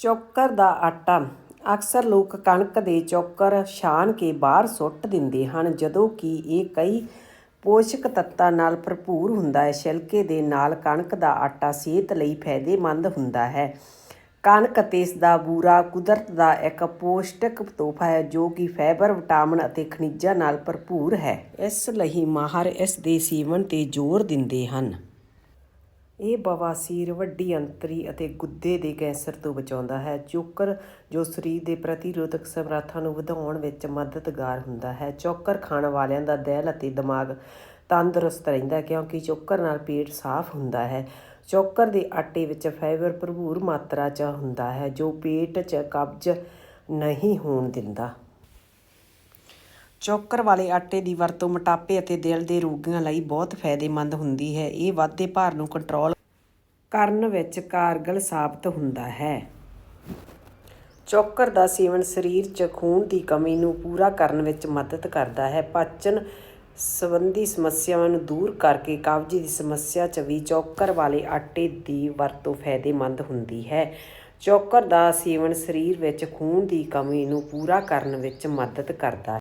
ਚੌਕਰ ਦਾ ਆਟਾ। ਅਕਸਰ ਲੋਕ ਕਣਕ ਦੇ ਚੌਕਰ ਛਾਣ ਕੇ ਬਾਹਰ ਸੁੱਟ ਦਿੰਦੇ ਹਨ, ਜਦੋਂ ਕਿ ਇਹ ਕਈ ਪੋਸ਼ਕ ਤੱਤਾਂ ਨਾਲ ਭਰਪੂਰ ਹੁੰਦਾ ਹੈ। ਛਿਲਕੇ ਦੇ ਨਾਲ ਕਣਕ ਦਾ ਆਟਾ ਸਿਹਤ ਲਈ ਫਾਇਦੇਮੰਦ ਹੁੰਦਾ ਹੈ। ਕਣਕ ਅਤੇ ਇਸ ਦਾ ਬੂਰਾ ਕੁਦਰਤ ਦਾ ਇੱਕ ਪੌਸ਼ਟਿਕ ਤੋਹਫਾ ਹੈ, ਜੋ ਕਿ ਫਾਈਬਰ, ਵਿਟਾਮਿਨ ਅਤੇ ਖਣਿਜਾਂ ਨਾਲ ਭਰਪੂਰ ਹੈ। ਇਸ ਲਈ ਮਾਹਰ ਇਸ ਦੇ ਸੇਵਨ ਤੇ ਜ਼ੋਰ ਦਿੰਦੇ ਹਨ। ਇਹ ਬਵਾਸੀਰ ਵੱਡੀ ਅੰਤਰੀ ਅਤੇ ਗੁੱਦੇ ਦੇ ਕੈਂਸਰ ਤੋਂ ਬਚਾਉਂਦਾ ਹੈ। ਚੋਕਰ ਜੋ ਸਰੀਰ ਦੇ ਪ੍ਰਤੀਰੋਧਕ ਸਮਰੱਥਾ ਨੂੰ ਵਧਾਉਣ ਵਿੱਚ ਮਦਦਗਾਰ ਹੁੰਦਾ ਹੈ। ਚੋਕਰ ਖਾਣ ਵਾਲਿਆਂ ਦਾ ਦਿਲ ਅਤੇ ਦਿਮਾਗ ਤੰਦਰੁਸਤ ਰਹਿੰਦਾ ਕਿਉਂਕਿ ਚੋਕਰ ਨਾਲ ਪੇਟ ਸਾਫ਼ ਹੁੰਦਾ ਹੈ। ਚੋਕਰ ਦੇ ਆਟੇ ਵਿੱਚ ਫਾਈਬਰ ਭਰਪੂਰ ਮਾਤਰਾ 'ਚ ਹੁੰਦਾ ਹੈ ਜੋ ਪੇਟ 'ਚ ਕਬਜ਼ ਨਹੀਂ ਹੋਣ ਦਿੰਦਾ। ਚੋਕਰ ਵਾਲੇ ਆਟੇ ਦੀ ਵਰਤੋਂ ਮੋਟਾਪੇ ਅਤੇ ਦਿਲ ਦੇ ਰੋਗੀਆਂ ਲਈ ਬਹੁਤ ਫਾਇਦੇਮੰਦ ਹੁੰਦੀ ਹੈ। ਇਹ ਵਾਧੇ ਭਾਰ ਨੂੰ ਕੰਟਰੋਲ ਕਰਨ ਵਿੱਚ ਕਾਰਗਲ ਸਾਬਤ ਹੁੰਦਾ ਹੈ। ਚੋਕਰ ਦਾ ਸੇਵਨ ਸਰੀਰ 'ਚ ਖੂਨ ਦੀ ਕਮੀ ਨੂੰ ਪੂਰਾ ਕਰਨ ਵਿੱਚ ਮਦਦ ਕਰਦਾ ਹੈ। ਪਾਚਨ ਸੰਬੰਧੀ ਸਮੱਸਿਆਵਾਂ ਨੂੰ ਦੂਰ ਕਰਕੇ ਕਬਜ਼ ਦੀ ਸਮੱਸਿਆ 'ਚ ਵੀ ਚੋਕਰ ਵਾਲੇ ਆਟੇ ਦੀ ਵਰਤੋਂ ਫਾਇਦੇਮੰਦ ਹੁੰਦੀ ਹੈ। ਚੋਕਰ ਦਾ ਸੇਵਨ ਸਰੀਰ ਵਿੱਚ ਖੂਨ ਦੀ ਕਮੀ ਨੂੰ ਪੂਰਾ ਕਰਨ ਵਿੱਚ ਮਦਦ ਕਰਦਾ ਹੈ